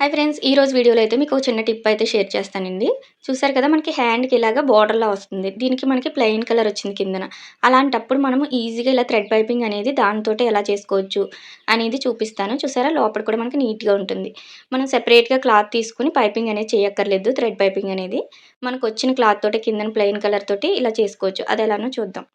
Hi friends ఈ రోజు వీడియోలో అయితే మీకు చిన్న టిప్ అయితే షేర్ చేస్తానండి. చూసారు కదా మనకి హ్యాండ్కి ఇలాగా బార్డర్లా వస్తుంది. దీనికి మనకి ప్లెయిన్ కలర్ వచ్చింది కిందన. అలాంటప్పుడు మనము ఈజీగా ఇలా థ్రెడ్ పైపింగ్ అనేది దాంతో ఎలా చేసుకోవచ్చు అనేది చూపిస్తాను. చూసారా లోపల కూడా మనకి నీట్గా ఉంటుంది. మనం సెపరేట్గా క్లాత్ తీసుకుని పైపింగ్ అనేది చేయక్కర్లేదు థ్రెడ్ పైపింగ్ అనేది. మనకు వచ్చిన క్లాత్ తోటి కిందన ప్లెయిన్ కలర్ తోటి ఇలా చేసుకోవచ్చు. అది ఎలానో చూద్దాం.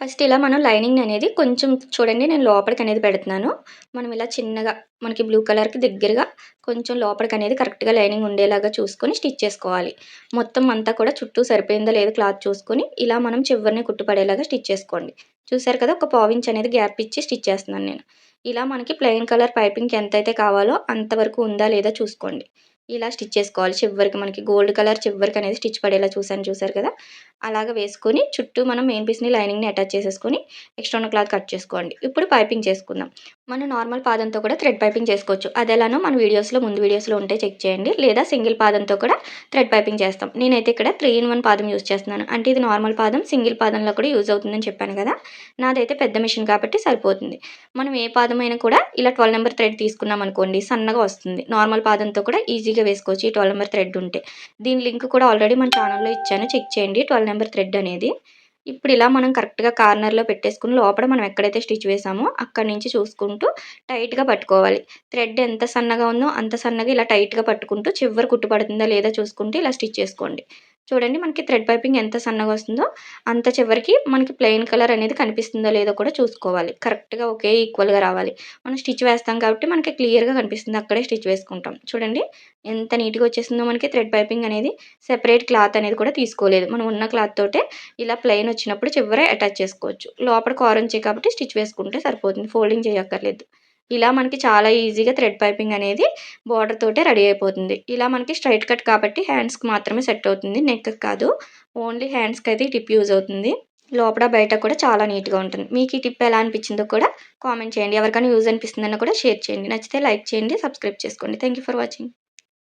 ఫస్ట్ ఇలా మనం లైనింగ్ అనేది కొంచెం చూడండి నేను లోపలికి అనేది పెడుతున్నాను. మనం ఇలా చిన్నగా మనకి బ్లూ కలర్కి దగ్గరగా కొంచెం లోపలికి అనేది కరెక్ట్గా లైనింగ్ ఉండేలాగా చూసుకొని స్టిచ్ చేసుకోవాలి. మొత్తం అంతా కూడా చుట్టూ సరిపోయిందా లేదో క్లాత్ చూసుకొని ఇలా మనం చివరిని కుట్టుపడేలాగా స్టిచ్ చేసుకోండి. చూసారు కదా ఒక పావించ్ అనేది గ్యాప్ ఇచ్చి స్టిచ్ చేస్తున్నాను నేను. ఇలా మనకి ప్లెయిన్ కలర్ పైపింగ్కి ఎంతైతే కావాలో అంతవరకు ఉందా లేదా చూసుకోండి. ఇలా స్టిచ్ చేసుకోవాలి. చివరికి మనకి గోల్డ్ కలర్ చివరికి అనేది స్టిచ్ పడేలా చూసాను చూసారు కదా? అలాగ వేసుకొని చుట్టూ మనం మెయిన్ పీస్ని లైనింగ్ని అటాచ్ చేసేసుకొని ఎక్స్ట్రా ఉన్న క్లాత్ కట్ చేసుకోండి. ఇప్పుడు పైపింగ్ చేసుకుందాం. మనం నార్మల్ పాదంతో కూడా థ్రెడ్ పైపింగ్ చేసుకోవచ్చు. అది ఎలానో మన వీడియోస్లో ముందు వీడియోస్లో ఉంటే చెక్ చేయండి. లేదా సింగిల్ పాదంతో కూడా థ్రెడ్ పైపింగ్ చేస్తాం. నేనైతే ఇక్కడ త్రీ ఇన్ వన్ పాదం యూస్ చేస్తున్నాను. అంటే ఇది నార్మల్ పాదం సింగిల్ పాదంలో కూడా యూజ్ అవుతుందని చెప్పాను కదా. నాదైతే పెద్ద మిషన్ కాబట్టి సరిపోతుంది. మనం ఏ పాదం అయినా కూడా ఇలా ట్వెల్వ్ నెంబర్ థ్రెడ్ తీసుకున్నాం అనుకోండి సన్నగా వస్తుంది. నార్మల్ పాదంతో కూడా ఈజీగా వేసుకోవచ్చు ఈ ట్వెల్వ్ నెంబర్ థ్రెడ్ ఉంటే. దీని లింక్ కూడా ఆల్రెడీ మన ఛానల్లో ఇచ్చాను. చెక్ చేయండి. ట్వెల్వ్ నెంబర్ థ్రెడ్ అనేది. ఇప్పుడు ఇలా మనం కరెక్ట్గా కార్నర్లో పెట్టేసుకుని లోపల మనం ఎక్కడైతే స్టిచ్ వేసామో అక్కడి నుంచి చూసుకుంటూ టైట్గా పట్టుకోవాలి. థ్రెడ్ ఎంత సన్నగా ఉందో అంత సన్నగా ఇలా టైట్గా పట్టుకుంటూ చివరి కుట్టు పడుతుందా లేదా చూసుకుంటూ ఇలా స్టిచ్ చేసుకోండి. చూడండి మనకి థ్రెడ్ పైపింగ్ ఎంత సన్నగా వస్తుందో అంత చివరికి మనకి ప్లెయిన్ కలర్ అనేది కనిపిస్తుందో లేదో కూడా చూసుకోవాలి. కరెక్ట్గా ఒకే ఈక్వల్గా రావాలి. మనం స్టిచ్ వేస్తాం కాబట్టి మనకి క్లియర్గా కనిపిస్తుంది. అక్కడే స్టిచ్ వేసుకుంటాం. చూడండి ఎంత నీట్గా వచ్చేసిందో మనకి థ్రెడ్ పైపింగ్ అనేది సెపరేట్ క్లాత్ అనేది కూడా తీసుకోలేదు. మనం ఉన్న క్లాత్ తోటే ఇలా ప్లెయిన్ వచ్చినప్పుడు చివరే అటాచ్ చేసుకోవచ్చు. లోపల కారంచే కాబట్టి స్టిచ్ వేసుకుంటే సరిపోతుంది. ఫోల్డింగ్ చేయక్కర్లేదు. ఇలా మనకి చాలా ఈజీగా థ్రెడ్ పైపింగ్ అనేది బార్డర్ తోటే రెడీ అయిపోతుంది. ఇలా మనకి స్ట్రైట్ కట్ కాబట్టి హ్యాండ్స్కి మాత్రమే సెట్ అవుతుంది. నెక్ కాదు. ఓన్లీ హ్యాండ్స్కి అయితే టిప్ యూజ్ అవుతుంది. లోపల బయట కూడా చాలా నీట్గా ఉంటుంది. మీకు ఈ టిప్ ఎలా అనిపించిందో కూడా కామెంట్ చేయండి. ఎవరికైనా యూజ్ అనిపిస్తుందన్న కూడా షేర్ చేయండి. నచ్చితే లైక్ చేయండి సబ్స్క్రైబ్ చేసుకోండి. Thank for watching.